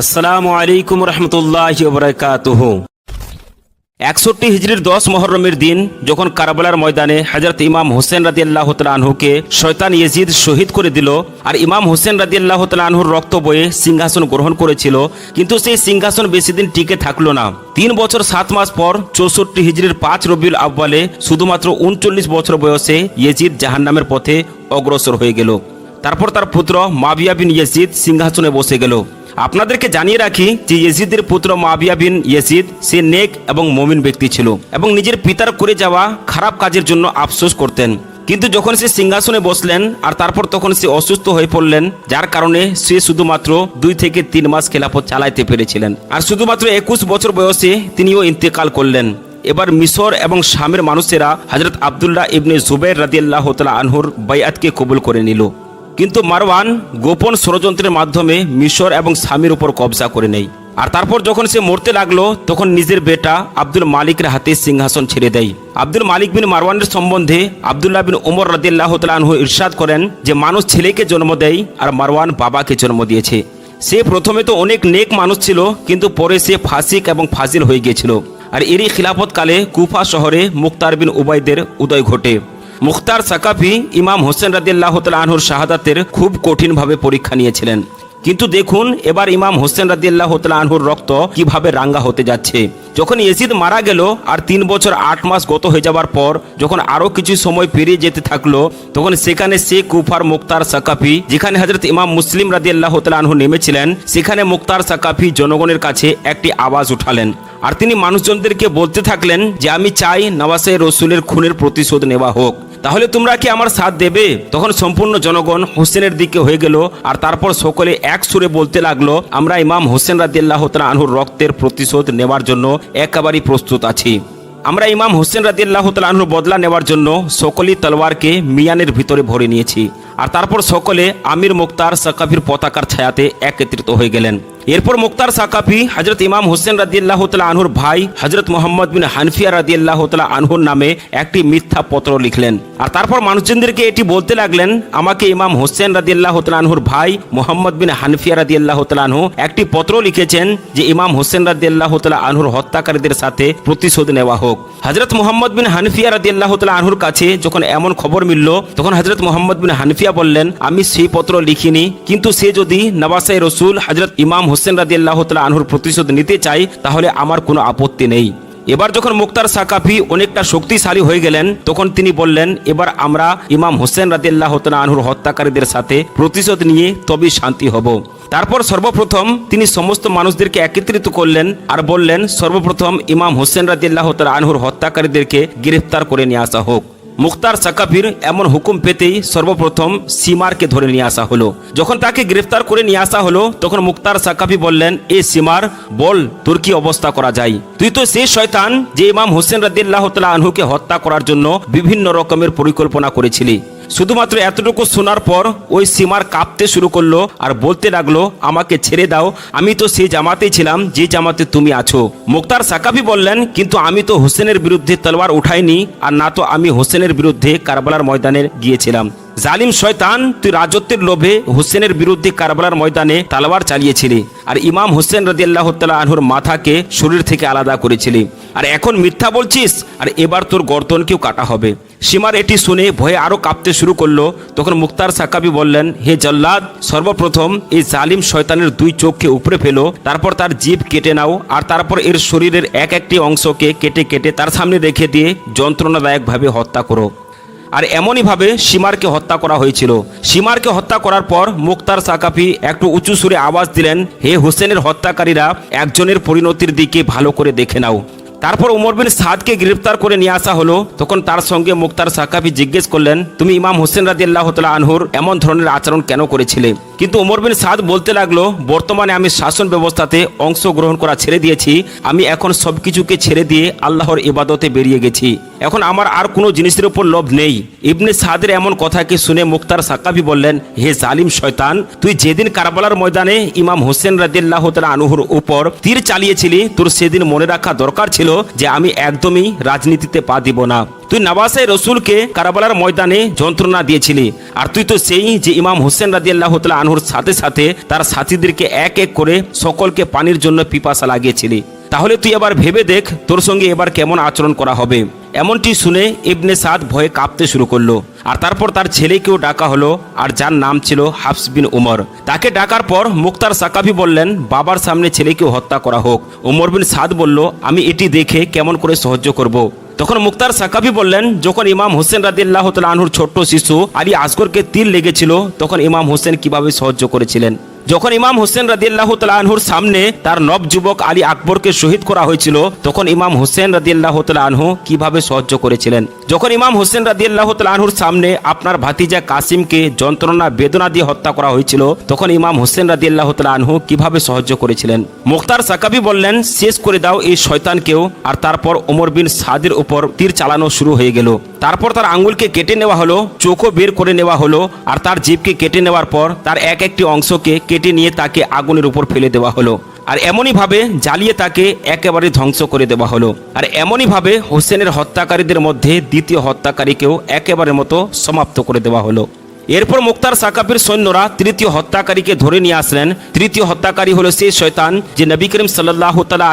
আসসালামু আলাইকুম রহমতুল্লাহ বরকাতুহ একষট্টি হিজরির দশ মহরমের দিন যখন কারবালার ময়দানে হজরত ইমাম হোসেন রাজি আল্লাহ আনহুকে শয়তান ইয়েজিদ শহীদ করে দিল আর ইমাম হোসেন রাজি আল্লাহ আনহুর রক্ত বয়ে সিংহাসন গ্রহণ করেছিল, কিন্তু সেই সিংহাসন বেশি দিন টিকে থাকল না। তিন বছর সাত মাস পর চৌষট্টি হিজরির পাঁচ রবিউল আব্বালে শুধুমাত্র উনচল্লিশ বছর বয়সে ইয়েজিদ জাহান্নামের পথে অগ্রসর হয়ে গেল। তারপর তার পুত্র মাবিয়া বিন ইয়েজিদ সিংহাসনে বসে গেল। আপনাদেরকে জানিয়ে রাখি যে ইয়েজিদের পুত্র মাবিয়া বিন ইয়েজিদ, সে নেক এবং মমিন ব্যক্তি ছিল এবং নিজের পিতার করে যাওয়া খারাপ কাজের জন্য আফসোস করতেন। কিন্তু যখন সে সিংহাসনে বসলেন আর তারপর তখন সে অসুস্থ হয়ে পড়লেন, যার কারণে সে শুধুমাত্র দুই থেকে তিন মাস খেলাফত চালাইতে পেরেছিলেন। আর শুধুমাত্র একুশ বছর বয়সে তিনিও ইন্তেকাল করলেন। এবার মিশর এবং শামের মানুষেরা হজরত আবদুল্লাহ ইবনে জুবের রাদিয়াল্লাহ তালা আনহুর বাইয়াতকে কবুল করে নিল। কিন্তু মারওয়ান গোপন ষড়যন্ত্রের মাধ্যমে মিশর এবং স্বামীর উপর কবজা করে নেয়। আর তারপর যখন সে মরতে লাগল, তখন নিজের বেটা আব্দুল মালিকের হাতে সিংহাসন ছেড়ে দেয়। আব্দুল মালিক বিন মারওয়ানের সম্বন্ধে আবদুল্লাহ বিন উমর রাদিল্লাহ তালহু ইরশাদ করেন যে, মানুষ ছেলেকে জন্ম দেয় আর মারওয়ান বাবাকে জন্ম দিয়েছে। সে প্রথমে তো অনেক নেক মানুষ ছিল, কিন্তু পরে সে ফাসিক এবং ফাজিল হয়ে গিয়েছিল। আর এরই খিলাফতকালে কুফা শহরে মুক্তার বিন উবাইদের উদয় ঘটে। মুখতার সাকাফি ইমাম হোসেন রাদিল্লাহ আনহুর শাহাদাতের খুব কঠিনভাবে পরীক্ষা নিয়েছিলেন। কিন্তু দেখুন, এবার ইমাম হোসেন রাদিল্লাহ আনহুর রক্ত কীভাবে রাঙ্গা হতে যাচ্ছে। যখন ইয়েসিদ মারা গেল আর তিন বছর আট মাস গত হয়ে যাবার পর যখন আরও কিছু সময় পেরিয়ে যেতে থাকল, তখন সেখানে সে কুফার মুক্তার সাকাফি, যেখানে হজরত ইমাম মুসলিম রাদিল্লাহ আনহু নেমেছিলেন, সেখানে মুক্তার সাকাফি জনগণের কাছে একটি আওয়াজ উঠালেন। আর তিনি মানুষজনদেরকে বলতে থাকলেন যে, আমি চাই নওয়াসে রসুলের খুনের প্রতিশোধ নেওয়া হোক। তাহলে তোমরা কি আমার সাথ দেবে? তখন সম্পূর্ণ জনগণ হোসেনের দিকে হয়ে গেল, আর তারপর সকলে এক সুরে বলতে লাগল, আমরা ইমাম হোসেন রাদিল্লাহ আনহুর রক্তের প্রতিশোধ নেওয়ার জন্য একেবারেই প্রস্তুত আছি। আমরা ইমাম হোসেন রাদিল্লাহ তালাহুর বদলা নেওয়ার জন্য সকলেই তলোয়ারকে মিয়ানের ভিতরে ভরে নিয়েছি। আর তারপর সকলে আমির মুক্তার সাকাফির পতাকার ছায়াতে একত্রিত হয়ে গেলেন। এরপর মুক্তার সাকাফি হজরত ইমাম হোসেন রাদিয়াল্লাহ তালা আনহুর ভাই হজরত মোহাম্মদ বিন হানফিয়া রাদিয়াল্লাহ তালা আনহুর নামে একটি মিথ্যা পত্র লিখলেন। আর তারপর মানুষজনদেরকে এটি বলতে লাগলেন, আমাকে ইমাম হোসেন রাদিয়াল্লাহ তালা আনহুর ভাই মোহাম্মদ বিন হানফিয়া রাদিয়াল্লাহ তালা আনহু একটি পত্র লিখেছেন যে ইমাম হোসেন রাদিয়াল্লাহ তালা আনহুর হত্যাকারীদের সাথে প্রতিশোধ নেওয়া হোক। হজরত মোহাম্মদ বিন হানফিয়া রাদিয়াল্লাহ তালা আনহুর কাছে যখন এমন খবর মিলল, তখন হজরত মোহাম্মদ বিন হানফিয়া বললেন, আমি সেই পত্র লিখিনি, কিন্তু সে যদি নওয়াসাই রসুল হজরত ইমাম হোসেন রাদিয়াল্লাহ তালা আনহুর প্রতিশোধ নিতে চাই তাহলে আমার কোনো আপত্তি নেই। এবার যখন মুক্তার সাকাফি অনেকটা শক্তিশালী হয়ে গেলেন, তখন তিনি বললেন, এবার আমরা ইমাম হোসেন রাদিয়াল্লাহ তালা আনহুর হত্যাকারীদের সাথে প্রতিশোধ নিয়ে তবেই শান্তি হব। তারপর সর্বপ্রথম তিনি সমস্ত মানুষদেরকে একত্রিত করলেন আর বললেন, সর্বপ্রথম ইমাম হোসেন রাদিয়াল্লাহ তালা আনহুর হত্যাকারীদেরকে গ্রেফতার করে নিয়ে আসা হোক। মুখতার সাকাফির এমন হুকুম পেতেই সর্বপ্রথম সিমারকে ধরে নিয়ে আসা হলো। যখন তাকে গ্রেফতার করে নিয়ে আসা হলো, তখন মুক্তার সাকাফি বললেন, এ সিমার, বল তোর কি অবস্থা করা যায়? তুই তো সেই শয়তান যে ইমাম হোসেন রাদিল্লাহ তালা আনহুকে হত্যা করার জন্য বিভিন্ন রকমের পরিকল্পনা করেছিলি। শুধুমাত্র এতটুকু শোনার পর ওই সীমার কাঁপতে শুরু করল আর বলতে লাগল, আমাকে ছেড়ে দাও, আমি তো সেই জামাতেই ছিলাম, যে জামাতে তুমি আছো। মুক্তার সাকাফি বললেন, কিন্তু আমি তো হোসেনের বিরুদ্ধে তলোয়ার উঠাইনি আর না তো আমি হোসেনের বিরুদ্ধে কারবালার ময়দানে গিয়েছিলাম। জালিম শয়তান, তুই রাজত্বের লোভে হোসেনের বিরুদ্ধে কারবালার ময়দানে তালোয়ার চালিয়েছিলি আর ইমাম হোসেন রাদিয়াল্লাহ তালা আনহুর মাথাকে শরীর থেকে আলাদা করেছিলি। আর এখন মিথ্যা বলছিস, আর এবার তোর গর্দনকেও কাটা হবে। সীমার এটি শুনে ভয়ে আরও কাঁপতে শুরু করল। তখন মুক্তার সাকাবি বললেন, হে জল্লাদ, সর্বপ্রথম এই জালিম শয়তানের দুই চোখকে উপরে ফেলো, তারপর তার জিভ কেটে নাও, আর তারপর এর শরীরের এক একটি অংশকে কেটে কেটে তার সামনে রেখে দিয়ে যন্ত্রণাদায়কভাবে হত্যা করো। আর এমনইভাবে সীমারকে হত্যা করা হয়েছিল। সীমারকে হত্যা করার পর মুক্তার সাকাফি একটু উঁচু সুরে আওয়াজ দিলেন, হে হোসেনের হত্যাকারীরা, একজনের পরিণতির দিকে ভালো করে দেখে নাও। তারপর উমর বিন সাদকে গ্রেফতার করে নিয়ে আসা হলো। তখন তার সঙ্গে মুক্তার সাকাফি জিজ্ঞেস করলেন, তুমি ইমাম হোসেন রাজি আল্লাহ আনহুর এমন ধরনের আচরণ কেন করেছিলে? কিন্তু উমর বিন সাদ বলতে লাগল, বর্তমানে আমি শাসন ব্যবস্থাতে অংশগ্রহণ করা ছেড়ে দিয়েছি। আমি এখন সবকিছুকে ছেড়ে দিয়ে আল্লাহর ইবাদতে বেরিয়ে গেছি। এখন আমার আর কোনো জিনিসের উপর লোভ নেই। ইবনে সাদের এমন কথাকে শুনে মুক্তার সাকাবি বললেন, হে জালিম শয়তান, তুই যেদিন কারবালার ময়দানে ইমাম হোসেন রাদিল্লাহ তালা আনুহুর উপর তীর চালিয়েছিলি, তোর সেদিন মনে রাখা দরকার ছিল যে আমি একদমই রাজনীতিতে পা দিব না। তুই নওয়াসে রসুলকে কারাবালার ময়দানে যন্ত্রণা দিয়েছিলি, আর তুই তো সেই যে ইমাম হোসেন রাজি আল্লাহ আনহুর সাথে সাথে তার সাথীদেরকে এক এক করে সকলকে পানির জন্য পিপাসা লাগিয়েছিলি। তাহলে তুই এবার ভেবে দেখ, তোর সঙ্গে এবার কেমন আচরণ করা হবে। এমনটি শুনে ইবনে সাদ ভয়ে কাঁপতে শুরু করল। আর তারপর তার ছেলেকেও ডাকা হলো, আর যার নাম ছিল হাফস বিন উমর। তাকে ডাকার পর মুক্তার সাকাফি বললেন, বাবার সামনে ছেলেকেও হত্যা করা হোক। উমর বিন সাদ বলল, আমি এটি দেখে কেমন করে সহ্য করব। তখন মুক্তার সাকাফি বললেন, যখন ইমাম হোসেন রাদিল্লাহ আনহুর ছোট্ট শিশু আলী আসগরকে তীর লেগেছিল, তখন ইমাম হোসেন কীভাবে সহ্য করেছিলেন? যখন ইমাম হোসেন রাদিল্লাহ আনহুর সামনে তার নব যুবক আলী আকবরকে শহীদ করা হয়েছিল, তখন ইমাম হোসেন রাদিল্লাহ আনহু কীভাবে সহ্য করেছিলেন? যখন ইমাম হোসেন রাদিল্লাহ আনহুর সামনে আপনার ভাতিজা কাসিমকে যন্ত্রণা, বেদনা দিয়ে হত্যা করা হয়েছিল, তখন ইমাম হোসেন রাদিল্লাহ আনহু কীভাবে সহ্য করেছিলেন? মুখতার সাকাবি বললেন, শেষ করে দাও এই শয়তানকেও। আর তারপর ওমর বিন সাদের উপর তীর চালানো শুরু হয়ে গেল। তারপর তার আঙ্গুলকে কেটে নেওয়া হলো, চোখও বের করে নেওয়া হলো, আর তার জীবকে কেটে নেওয়ার পর তার এক একটি অংশকে কেটে নিয়ে তাকে আগুনের উপর ফেলে দেওয়া হলো। আর এমনইভাবে জ্বালিয়ে তাকে একেবারে ধ্বংস করে দেওয়া হলো। আর এমনইভাবে হোসেনের হত্যাকারীদের মধ্যে দ্বিতীয় হত্যাকারীকেও একেবারে মতো সমাপ্ত করে দেওয়া হলো। এরপর মুক্তার সাকাফির সৈন্যরা তৃতীয় হত্যাকারীকে ধরে নিয়ে আসলেন। তৃতীয় হত্যাকারী হলো সেই শয়তান যে নবী করিম সাল্লাহ তালা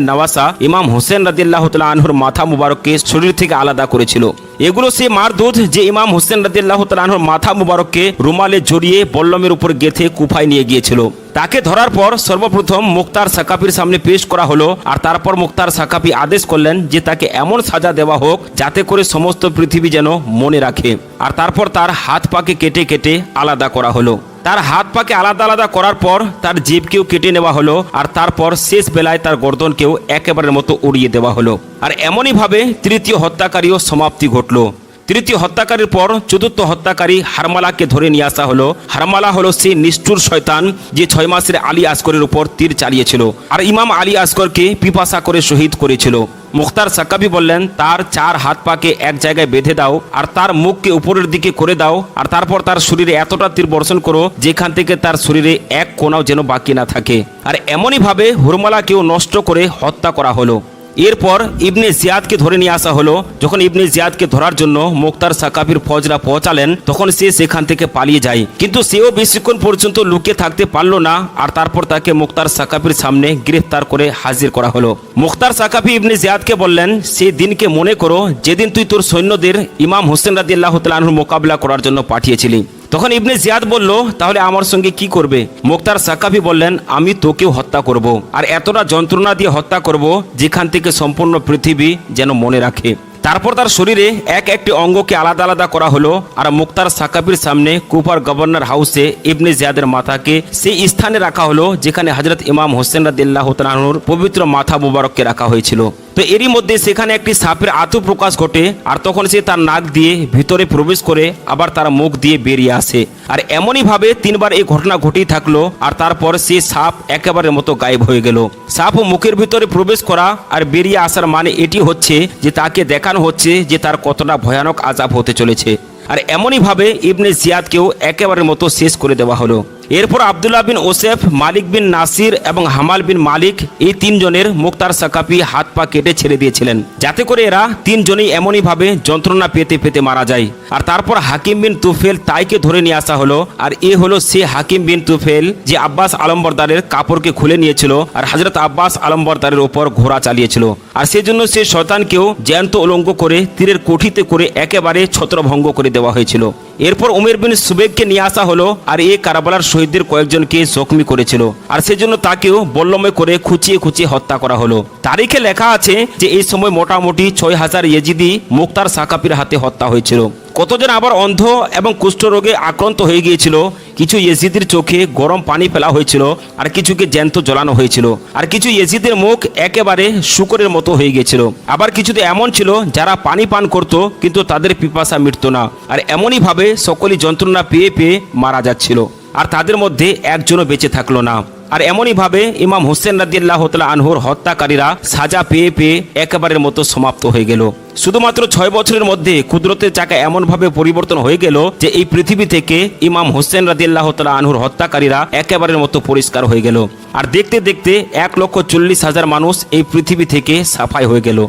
নওয়াসা ইমাম হোসেন রাদিল্লাহ তালা আনহুর মাথা মুবারককে শরীর থেকে আলাদা করেছিল। এগুলো সে মার দুধ যে ইমাম হোসেন রাদিল্লাহ তালাহর মাথা মুবারককে রুমালে জড়িয়ে বল্লমের উপর গেথে কুফায় নিয়ে গিয়েছিল। তাকে ধরার পর সর্বপ্রথম মুক্তার সাকাপির সামনে পেশ করা হলো আর তারপর মুক্তার সাকাপি আদেশ করলেন যে তাকে এমন সাজা দেওয়া হোক যাতে করে সমস্ত পৃথিবী যেন মনে রাখে। আর তারপর তার হাত পাকে কেটে কেটে আলাদা করা হলো। তার হাত পাকে আলাদা আলাদা করার পর তার জীবকেও কেটে নেওয়া হলো, আর তারপর শেষ বেলায় তার গর্দনকেও একেবারের মতো উড়িয়ে দেওয়া হলো। আর এমনইভাবে তৃতীয় হত্যাকারীও সমাপ্তি ঘটলো। তৃতীয় হত্যাকারীর পর চতুর্থ হত্যাকারী হারমালাকে ধরে নিয়ে আসা হলো। হারমালা হলো সেই নিষ্ঠুর শয়তান যে ছয় মাসের আলী আসগরের উপর তীর চালিয়েছিল। আর ইমাম আলী আসগরকে পিপাসা করে শহীদ করেছিল। মুখতার সাকাবি বললেন, তার চার হাত পাকে এক জায়গায় বেঁধে দাও, আর তার মুখকে উপরের দিকে করে দাও, আর তারপর তার শরীরে এতটা তীর বর্ষণ করো, যেখান থেকে তার শরীরে এক কোনাও যেন বাকি না থাকে। আর এমনইভাবে হুরমালাকেও নষ্ট করে হত্যা করা হলো। এরপর ইবনে জিয়াদকে ধরে নিয়ে আসা হলো। যখন ইবনে জিয়াদকে ধরার জন্য মুক্তার সাকাফির ফজরা পৌঁছালেন, তখন সে সেখান থেকে পালিয়ে যায়। কিন্তু সেও বেশিক্ষণ পর্যন্ত লুকিয়ে থাকতে পারল না, আর তারপর তাকে মুক্তার সাকাফির সামনে গ্রেফতার করে হাজির করা হলো। মুক্তার সাকাফি ইবনে জিয়াদকে বললেন সেই দিনকে মনে করো, যেদিন তুই তোর সৈন্যদের ইমাম হোসেন রাদিল্লাহ তালাহুর মোকাবিলা করার জন্য পাঠিয়েছিলি। তখন ইবনে জিয়াদ বলল, তাহলে আমার সঙ্গে কি করবে? মোক্তার সাকাফি বললেন, আমি তোকেও হত্যা করব, আর এতটা যন্ত্রণা দিয়ে হত্যা করব যেখান থেকে সম্পূর্ণ পৃথিবী যেন মনে রাখে। তারপর তার শরীরে এক একটি অঙ্গকে আলাদা আলাদা করা হলো, আর মুক্তার সাকাবির সামনে কুপার গভর্নর হাউসে ইবনে জিয়াদের মাথাকে সেই স্থানে রাখা হলো, যেখানে হজরত ইমাম হোসেন রাদিল্লাহ তালাহুর পবিত্র মাথা মুবারককে রাখা হয়েছিল। তো এরই মধ্যে সেখানে একটি সাপের আতু প্রকাশ ঘটে, আর তখন সে তার নাক দিয়ে ভিতরে প্রবেশ করে আবার তার মুখ দিয়ে বেরিয়ে আসে। আর এমনই ভাবে তিনবার এই ঘটনা ঘটেই থাকল, আর তারপর সে সাপ একেবারে মতো গায়েব হয়ে গেল। সাপ মুখের ভিতরে প্রবেশ করা আর বেরিয়ে আসার মানে এটি হচ্ছে যে তাকে দেখানো হচ্ছে যে তার কতটা ভয়ানক আজাব হতে চলেছে। আর এমনইভাবে ইবনে জিয়াদকেও একেবারে মতো শেষ করে দেওয়া হলো। এরপর আবদুল্লাহ বিন ওসেফ, মালিক বিন নাসির এবং হামাল বিন মালিক এই তিনজনের মুক্তার সাকাপি হাত পা কেটে ছেড়ে দিয়েছিলেন। যাতে করে এরা তিনজনেই এমনইভাবে যন্ত্রণা পেতে পেতে মারা যায়। আর তারপর হাকিম বিন তুফেল তাইকে ধরে নিয়ে আসা হলো। আর এ হলো সে হাকিম বিন তুফেল যে আব্বাস আলম্বরদারের কাপড়কে খুলে নিয়েছিল আর হজরত আব্বাস আলম্বরদারের ওপর ঘোড়া চালিয়েছিল। আর সেজন্য সে শয়তানকেও জ্যান্ত উলঙ্গ করে তীরের কঠিতে করে একেবারে ছত্রভঙ্গ করে দেওয়া হয়েছিল। এরপর উমের বিন সুবেগকে নিয়ে আসা হলো আর এ কারাবালার শহীদদের কয়েকজনকে জখমি করেছিল। আর সেজন্য তাকেও বল্লমে করে খুঁচিয়ে খুঁচিয়ে হত্যা করা হলো। তারিখে লেখা আছে যে, এই সময় মোটামুটি ছয় হাজার ইয়েজিদি মুক্তার সাকাপির হাতে হত্যা হয়েছিল। কতজন আবার অন্ধ এবং কুষ্ঠরোগে আক্রান্ত হয়ে গিয়েছিল? কিছু ইয়েজিদের চোখে গরম পানি ফেলা হয়েছিল, আর কিছুকে জ্যান্ত জ্বলানো হয়েছিল। আর কিছু ইয়েজিদের মুখ একেবারে শুকরের মতো হয়ে গিয়েছিল। আবার কিছুতে এমন ছিল, যারা পানি পান করত, কিন্তু তাদের পিপাসা মিটত না। আর এমনইভাবে সকলেই যন্ত্রণা পেয়ে পেয়ে মারা যাচ্ছিল। আর তাদের মধ্যে একজনও বেঁচে থাকল না। আর এমনইভাবে ইমাম হোসেন রাদিয়াল্লাহ তালা আনহুর হত্যাকারীরা সাজা পেয়ে পেয়ে একেবারের মতো সমাপ্ত হয়ে গেল। শুধুমাত্র ছয় বছরের মধ্যে কুদরতের চাকা এমনভাবে পরিবর্তন হয়ে গেল যে এই পৃথিবী থেকে ইমাম হোসেন রাদিয়াল্লাহ তালা আনহুর হত্যাকারীরা একেবারের মতো পরিষ্কার হয়ে গেল। আর দেখতে দেখতে এক লক্ষ চল্লিশ হাজার মানুষ এই পৃথিবী থেকে সাফাই হয়ে গেল।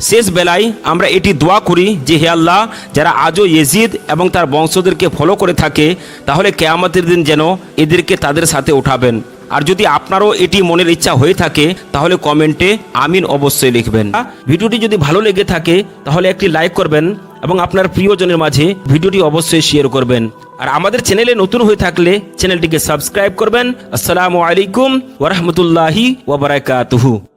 শেষ বেলায় আমরা এটি দোয়া করি যে হে আল্লাহ, যারা আজও ইয়েজিদ এবং তার বংশদেরকে ফলো করে থাকে, তাহলে কেয়ামতের দিন যেন এদেরকে তাদের সাথে উঠাবেন। আর যদি আপনারও এটি মনের ইচ্ছা হয়ে থাকে, তাহলে কমেন্টে আমিন অবশ্যই লিখবেন। ভিডিওটি যদি ভালো লেগে থাকে, তাহলে একটি লাইক করবেন এবং আপনার প্রিয়জনের মাঝে ভিডিওটি অবশ্যই শেয়ার করবেন। আর আমাদের চ্যানেলে নতুন হয়ে থাকলে চ্যানেলটিকে সাবস্ক্রাইব করবেন। আসসালামু আলাইকুম ওরহমতুল্লাহি ওবরাকাতুহু